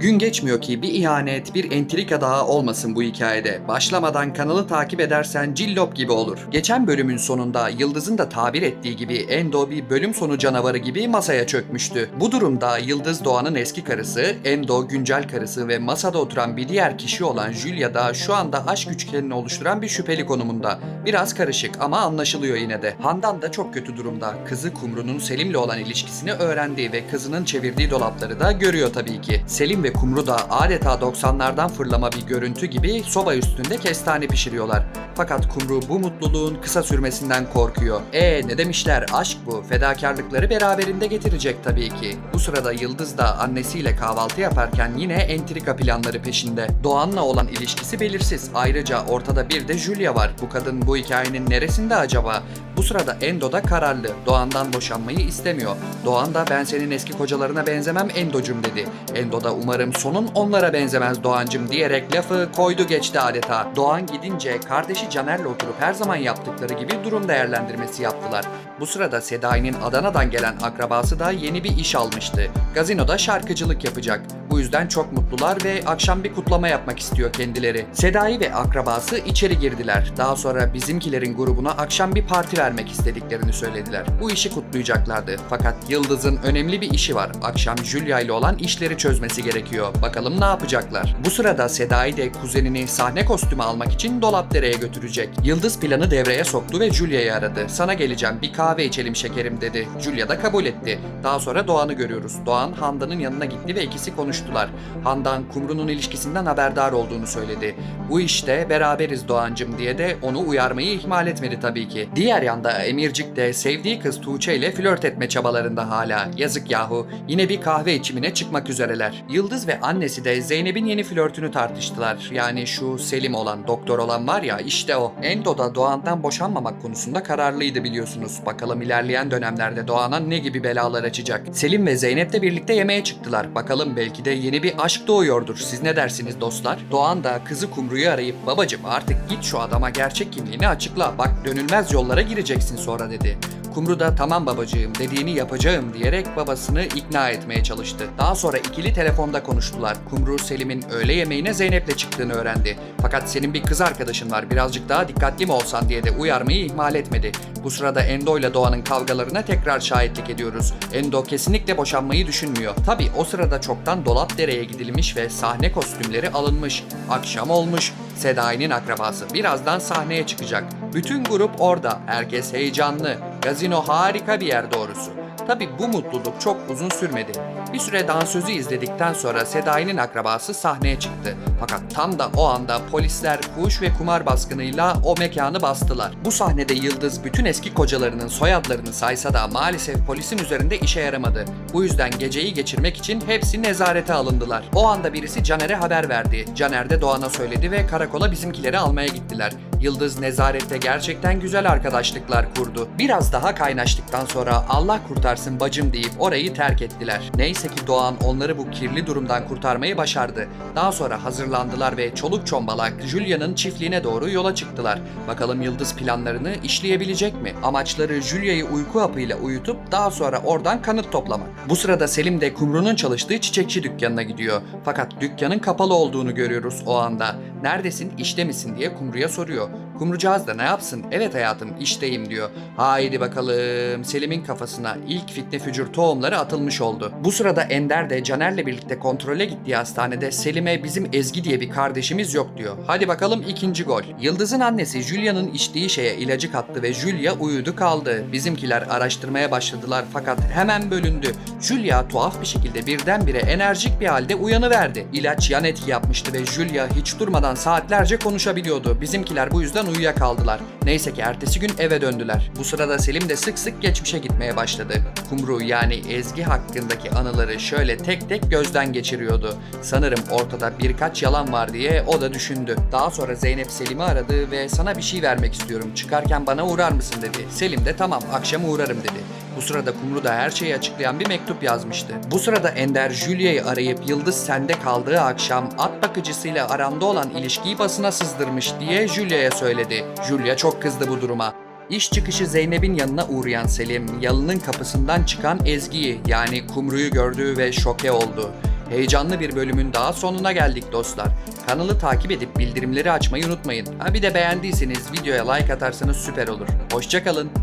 Gün geçmiyor ki bir ihanet, bir entrika daha olmasın bu hikayede. Başlamadan kanalı takip edersen cillop gibi olur. Geçen bölümün sonunda Yıldız'ın da tabir ettiği gibi Endo bir bölüm sonu canavarı gibi masaya çökmüştü. Bu durumda Yıldız Doğan'ın eski karısı, Endo güncel karısı ve masada oturan bir diğer kişi olan Julia da şu anda aşk üçgenini oluşturan bir şüpheli konumunda. Biraz karışık ama anlaşılıyor yine de. Handan da çok kötü durumda. Kızı Kumru'nun Selim'le olan ilişkisini öğrendi ve kızının çevirdiği dolapları da görüyor tabii ki. Selim ve Kumru da adeta 90'lardan fırlama bir görüntü gibi soba üstünde kestane pişiriyorlar. Fakat Kumru bu mutluluğun kısa sürmesinden korkuyor. E ne demişler aşk bu. Fedakarlıkları beraberinde getirecek tabii ki. Bu sırada Yıldız da annesiyle kahvaltı yaparken yine entrika planları peşinde. Doğan'la olan ilişkisi belirsiz. Ayrıca ortada bir de Julia var. Bu kadın bu hikayenin neresinde acaba? Bu sırada Endo da kararlı. Doğan'dan boşanmayı istemiyor. Doğan da ben senin eski kocalarına benzemem Endo'cum dedi. Endo da umarım sonun onlara benzemez Doğancım diyerek lafı koydu geçti adeta. Doğan gidince kardeşi Caner'le oturup her zaman yaptıkları gibi durum değerlendirmesi yaptılar. Bu sırada Sedai'nin Adana'dan gelen akrabası da yeni bir iş almıştı. Gazinoda şarkıcılık yapacak. Bu yüzden çok mutlular ve akşam bir kutlama yapmak istiyor kendileri. Sedai ve akrabası içeri girdiler. Daha sonra bizimkilerin grubuna akşam bir parti vermek istediklerini söylediler. Bu işi kutlayacaklardı. Fakat Yıldız'ın önemli bir işi var. Akşam Julia ile olan işleri çözmesi gerekiyor. Bakalım ne yapacaklar? Bu sırada Sedai de kuzenini sahne kostümü almak için Dolapdere'ye götürecek. Yıldız planı devreye soktu ve Julia'yı aradı. Sana geleceğim bir kahve içelim şekerim dedi. Julia da kabul etti. Daha sonra Doğan'ı görüyoruz. Doğan Handan'ın yanına gitti ve ikisi konuştular. Handan Kumru'nun ilişkisinden haberdar olduğunu söyledi. Bu işte beraberiz Doğancım diye de onu uyarmayı ihmal etmedi tabii ki. Diğer yanda Emircik de sevdiği kız Tuğçe ile flört etme çabalarında hala. Yazık yahu. Yine bir kahve içimine çıkmak üzereler. Yıldız ve annesi de Zeynep'in yeni flörtünü tartıştılar. Yani şu Selim olan, doktor olan var ya işte o. Endo da Doğan'dan boşanmamak konusunda kararlıydı biliyorsunuz. Bakalım ilerleyen dönemlerde Doğan'a ne gibi belalar açacak. Selim ve Zeynep de birlikte yemeğe çıktılar. Bakalım belki de yeni bir aşk doğuyordur. Siz ne dersiniz dostlar? Doğan da kızı Kumru'yu arayıp babacım artık git şu adama gerçek kimliğini açıkla. Bak dönülmez yollara gireceksin sonra dedi. Kumru da tamam babacığım dediğini yapacağım diyerek babasını ikna etmeye çalıştı. Daha sonra ikili telefonda konuştular. Kumru Selim'in öğle yemeğine Zeynep'le çıktığını öğrendi. Fakat senin bir kız arkadaşın var birazcık daha dikkatli mi olsan diye de uyarmayı ihmal etmedi. Bu sırada Endo ile Doğan'ın kavgalarına tekrar şahitlik ediyoruz. Endo kesinlikle boşanmayı düşünmüyor. Tabi o sırada çoktan dolap dereye gidilmiş ve sahne kostümleri alınmış. Akşam olmuş. Sedai'nin akrabası birazdan sahneye çıkacak. Bütün grup orada. Herkes heyecanlı. Gazino harika bir yer doğrusu. Tabi bu mutluluk çok uzun sürmedi. Bir süre dansözü izledikten sonra Sedai'nin akrabası sahneye çıktı. Fakat tam da o anda polisler fuhuş ve kumar baskınıyla o mekanı bastılar. Bu sahnede Yıldız bütün eski kocalarının soyadlarını saysa da maalesef polisin üzerinde işe yaramadı. Bu yüzden geceyi geçirmek için hepsi nezarete alındılar. O anda birisi Caner'e haber verdi. Caner de Doğan'a söyledi ve karakola bizimkileri almaya gittiler. Yıldız nezarette gerçekten güzel arkadaşlıklar kurdu. Biraz daha kaynaştıktan sonra Allah kurtarsın bacım deyip orayı terk ettiler. Neyse ki Doğan onları bu kirli durumdan kurtarmayı başardı. Daha sonra hazırlandılar ve çoluk çombalak Julia'nın çiftliğine doğru yola çıktılar. Bakalım Yıldız planlarını işleyebilecek mi? Amaçları Julia'yı uyku hapıyla uyutup daha sonra oradan kanıt toplamak. Bu sırada Selim de Kumru'nun çalıştığı çiçekçi dükkanına gidiyor. Fakat dükkanın kapalı olduğunu görüyoruz o anda. Neredesin, işte misin diye Kumru'ya soruyor. Kumrucağız da ne yapsın? Evet hayatım, işteyim diyor. Haydi bakalım. Selim'in kafasına ilk fitne fücur tohumları atılmış oldu. Bu sırada Ender de Caner'le birlikte kontrole gittiği hastanede Selim'e bizim Ezgi diye bir kardeşimiz yok diyor. Hadi bakalım ikinci gol. Yıldız'ın annesi Julia'nın içtiği şeye ilacı kattı ve Julia uyudu kaldı. Bizimkiler araştırmaya başladılar fakat hemen bölündü. Julia tuhaf bir şekilde birdenbire enerjik bir halde uyanıverdi. İlaç yan etki yapmıştı ve Julia hiç durmadan saatlerce konuşabiliyordu. Bizimkiler bu yüzden uyuyakaldılar. Neyse ki ertesi gün eve döndüler. Bu sırada Selim de sık sık geçmişe gitmeye başladı. Kumru yani Ezgi hakkındaki anıları şöyle tek tek gözden geçiriyordu. Sanırım ortada birkaç yalan var diye o da düşündü. Daha sonra Zeynep Selim'i aradı ve sana bir şey vermek istiyorum. Çıkarken bana uğrar mısın dedi. Selim de tamam akşam uğrarım dedi. Bu sırada Kumru da her şeyi açıklayan bir mektup yazmıştı. Bu sırada Ender Julia'yı arayıp Yıldız sende kaldığı akşam at bakıcısıyla aranda olan ilişkiyi basına sızdırmış diye Julia'ya söyledi. Julia çok kızdı bu duruma. İş çıkışı Zeynep'in yanına uğrayan Selim, yalının kapısından çıkan Ezgi'yi yani Kumru'yu gördü ve şoke oldu. Heyecanlı bir bölümün daha sonuna geldik dostlar. Kanalı takip edip bildirimleri açmayı unutmayın. Ha bir de beğendiyseniz videoya like atarsanız süper olur. Hoşçakalın.